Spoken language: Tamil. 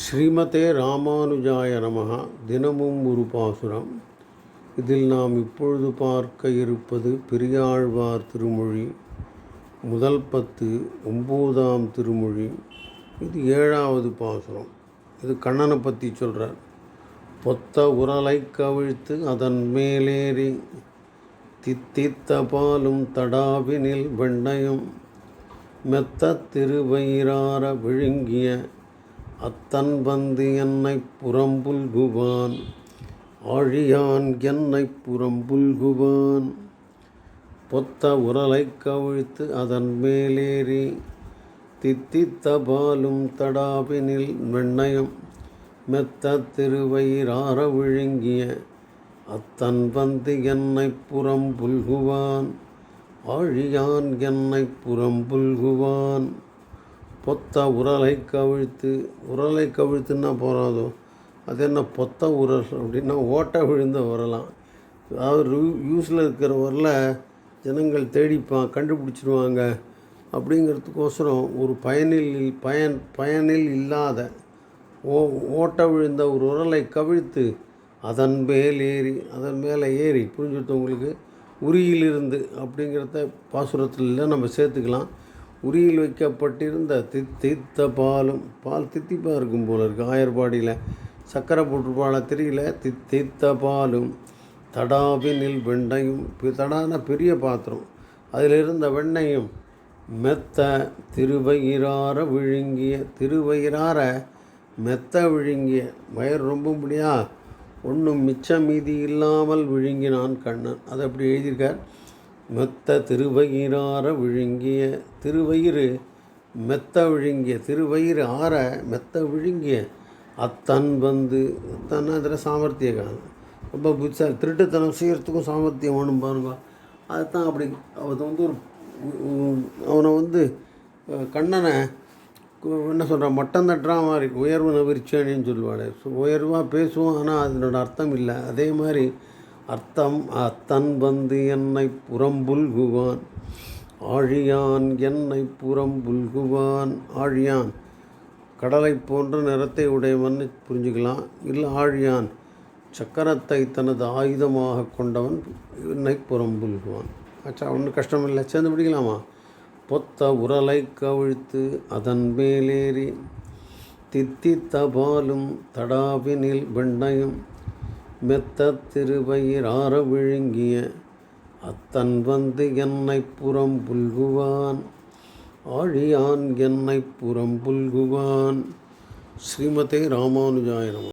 ஸ்ரீமதே ராமானுஜாய நமகா தினமும் ஒரு பாசுரம். இதில் நாம் இப்பொழுது பார்க்க இருப்பது பெரியாழ்வார் திருமொழி. முதல் பத்து ஒம்போதாம் திருமொழி. இது ஏழாவது பாசுரம். இது கண்ணனை பற்றி சொல்கிறார் பொத்த உரலை கவிழ்த்து அதன் மேலேறி தித்தித்த பாலும் தடாவினில் வெண்ணையும் மெத்த திருவயிறார விழுங்கிய அத்தன் வந்து என்னை புறம்புல்குவான். ஆழியான் என்னை புறம்புல்குவான். பொத்த உரலை கவிழ்த்து அதன் மேலேறி தித்தித்த பாலும் தடாபினில் வெண்ணையும் மெத்த திருவயிறார விழுங்கிய அத்தன் வந்து என்னை புறம்புல்குவான். ஆழியான் என்னை புறம்புல்குவான். பொத்த உரலை கவிழ்த்து உரலை கவிழ்த்துன்னா போகாதோ அது என்ன பொத்த உரல் அப்படின்னா ஓட்டை விழுந்த உரலாம். அதாவது யூஸில் இருக்கிற உரலை ஜனங்கள் தேடிப்பா கண்டுபிடிச்சிருவாங்க அப்படிங்கிறதுக்கோசரம் ஒரு பயனில் பயன் பயனில் இல்லாத ஓ ஓட்ட விழுந்த ஒரு உரலை கவிழ்த்து அதன் மேல் ஏறி அதன் மேலே ஏறி புரிஞ்சுட்டு உங்களுக்கு உரியிலிருந்து அப்படிங்கிறத பாசுரத்தில் நம்ம சேர்த்துக்கலாம். உரியில் வைக்கப்பட்டிருந்த தித்தித்த பாலும் பால் தித்திப்பாக இருக்கும் போல இருக்குது ஆயர்பாடியில் சக்கரை போட்டுருப்பாள தெரியல. தித்தித்த பாலும் தடாவினில் வெண்ணையும் தடான பெரிய பாத்திரம். அதில் இருந்த வெண்ணையும் மெத்த திருவயிறார விழுங்கிய திருவயிறார மெத்த விழுங்கிய வயர் ரொம்ப முடியா ஒன்றும் மிச்சம் மீதி இல்லாமல் விழுங்கினான் கண்ணன். அதை அப்படி எழுதியிருக்கார். மெத்த திருவயிறார விழுங்கிய திருவயிறு மெத்த விழுங்கிய திருவயிறு ஆற மெத்த விழுங்கிய அத்தன் வந்து அத்தன்னா அதில் சாமர்த்திய ரொம்ப புதுசாக திருட்டுத்தனம் செய்கிறதுக்கும் சாமர்த்தியம் வேணும் பாருங்க. அதுதான் அப்படி அது வந்து ஒரு அவனை வந்து கண்ணனை என்ன சொல்கிறான் மட்டம் தட்டுறா மாதிரி உயர்வு நவிர்ச்சேனின்னு சொல்லுவாள். உயர்வாக பேசுவோம் ஆனால் அதனோட அர்த்தம் இல்லை. அதே மாதிரி அர்த்தம் அத்தன் வந்து என்னை புறம்புல்குவான். ஆழியான் என்னை புறம்புல்குவான். ஆழியான் கடலை போன்ற நிறத்தை உடையவன் புரிஞ்சுக்கலாம். இல்லை ஆழியான் சக்கரத்தை தனது ஆயுதமாக கொண்டவன் என்னை புறம்புல்குவான். ஆச்சா ஒன்றும் கஷ்டம் இல்லை சேர்ந்து பிடிக்கலாமா? பொத்த உரலை கவிழ்த்து அதன் மேலேறி தித்தித்த பாலும் தடாவினில் வெண்ணையும் மெத்த திருவயிறார விழுங்கிய அத்தன் வந்து என்னை புறம் புல்குவான் ஆழியான் என்னை புறம் புல்குவான் ஸ்ரீமதே ராமானுஜாயனம்